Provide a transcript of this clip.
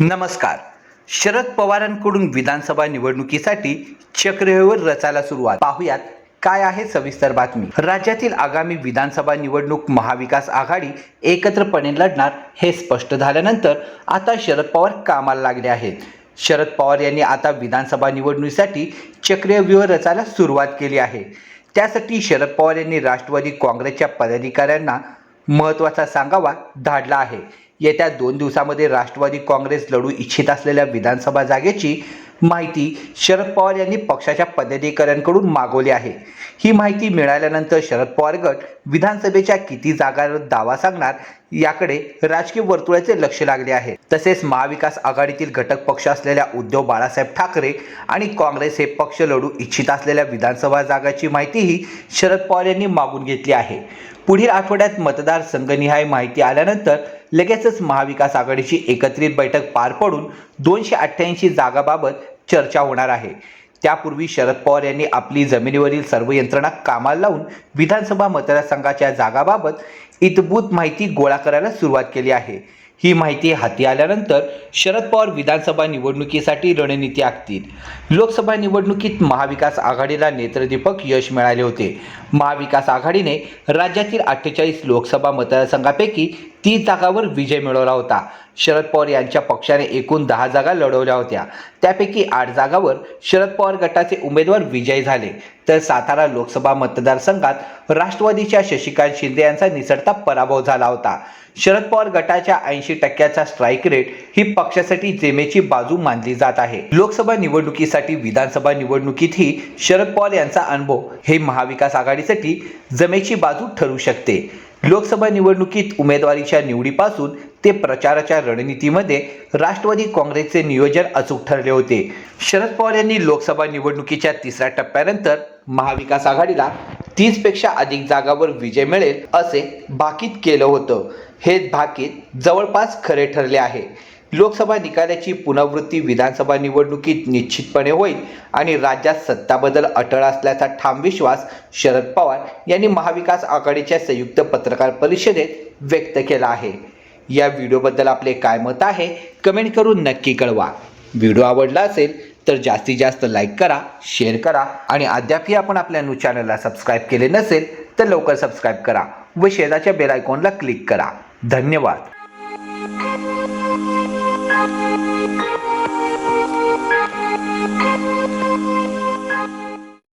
नमस्कार. शरद पवारांकडून विधानसभा निवडणुकीसाठी चक्रव्यूह रचायला सुरुवात. पाहुयात काय आहे सविस्तर बातमी. राज्यातील आगामी विधानसभा निवडणूक महाविकास आघाडी एकत्रपणे लढणार हे स्पष्ट झाल्यानंतर आता शरद पवार कामाला लागले आहेत. शरद पवार यांनी आता विधानसभा निवडणुकीसाठी चक्रव्यूह रचायला सुरुवात केली आहे. त्यासाठी शरद पवार यांनी राष्ट्रवादी काँग्रेसच्या पदाधिकाऱ्यांना महत्त्वाचा सांगावा धाडला आहे. येत्या दोन दिवसामध्ये राष्ट्रवादी काँग्रेस लढू इच्छित असलेल्या विधानसभा जागेची माहिती शरद पवार यांनी पक्षाच्या पदाधिकाऱ्यांकडून मागवली आहे. ही माहिती मिळाल्यानंतर शरद पवार गट विधानसभेच्या किती जागांवर दावा सांगणार याकडे राजकीय वर्तुळाचे लक्ष लागले आहे. तसेच महाविकास आघाडीतील घटक पक्ष असलेल्या उद्धव बाळासाहेब ठाकरे आणि काँग्रेस हे पक्ष लढू इच्छित असलेल्या विधानसभा जागाची माहितीही शरद पवार यांनी मागून घेतली आहे. पुढील आठवड्यात मतदार संघनिहाय माहिती आल्यानंतर लगेचच महाविकास आघाडीची एकत्रित बैठक पार पडून दोनशे अठ्ठ्याऐंशी जागाबाबत चर्चा होणार आहे. त्यापूर्वी शरद पवार यांनी आपली जमिनीवरील सर्व यंत्रणा कामाला लावून विधानसभा मतदारसंघाच्या जागाबाबत इतभूत माहिती गोळा करायला सुरुवात केली आहे. ही माहिती हाती आल्यानंतर शरद पवार विधानसभा निवडणुकीसाठी रणनीती आखतील. लोकसभा निवडणुकीत महाविकास आघाडीला नेत्रदीपक यश मिळाले होते. महाविकास आघाडीने राज्यातील अठ्ठेचाळीस लोकसभा मतदारसंघापैकी तीस जागावर विजय मिळवला होता. शरद पवार यांच्या पक्षाने एकूण दहा जागा लढवल्या होत्या. त्यापैकी आठ जागावर शरद पवार गटाचे उमेदवार विजयी झाले. तर सातारा लोकसभा मतदारसंघात राष्ट्रवादीच्या शशिकांत शिंदे यांचा निसटता पराभव झाला होता. शरद पवार गटाच्या ऐंशी टक्क्याचा स्ट्राईक रेट ही पक्षासाठी जेमेची बाजू मानली जात आहे. लोकसभा निवडणुकीसाठी विधानसभा निवडणुकीतही शरद पवार यांचा अनुभव हे महाविकास आघाडीसाठी जमेची बाजू ठरू शकते. लोकसभा निवडणुकीत उमेदवारीच्या निवडीपासून ते प्रचाराच्या रणनीतीमध्ये राष्ट्रवादी काँग्रेसचे नियोजन अचूक ठरले होते. शरद पवार यांनी लोकसभा निवडणुकीच्या तिसऱ्या टप्प्यानंतर महाविकास आघाडीला तीसपेक्षा अधिक जागावर विजय मिळेल असे भाकीत केलं होतं. हे भाकीत जवळपास खरे ठरले आहे. लोकसभा निकालाची पुनरावृत्ती विधानसभा निवडणुकीत निश्चितपणे होईल आणि राज्यात सत्ताबद्दल अटळ असल्याचा ठाम विश्वास शरद पवार यांनी महाविकास आघाडीच्या संयुक्त पत्रकार परिषदेत व्यक्त केला आहे. या व्हिडिओबद्दल आपले काय मत आहे कमेंट करून नक्की कळवा. व्हिडिओ आवडला असेल तर जास्तीत जास्त लाईक करा शेअर करा आणि अद्यापही आपण आपल्या न्यू चॅनलला सबस्क्राईब केले नसेल तर लवकर सबस्क्राईब करा व शेजारच्या बेल आयकॉनला क्लिक करा. धन्यवाद.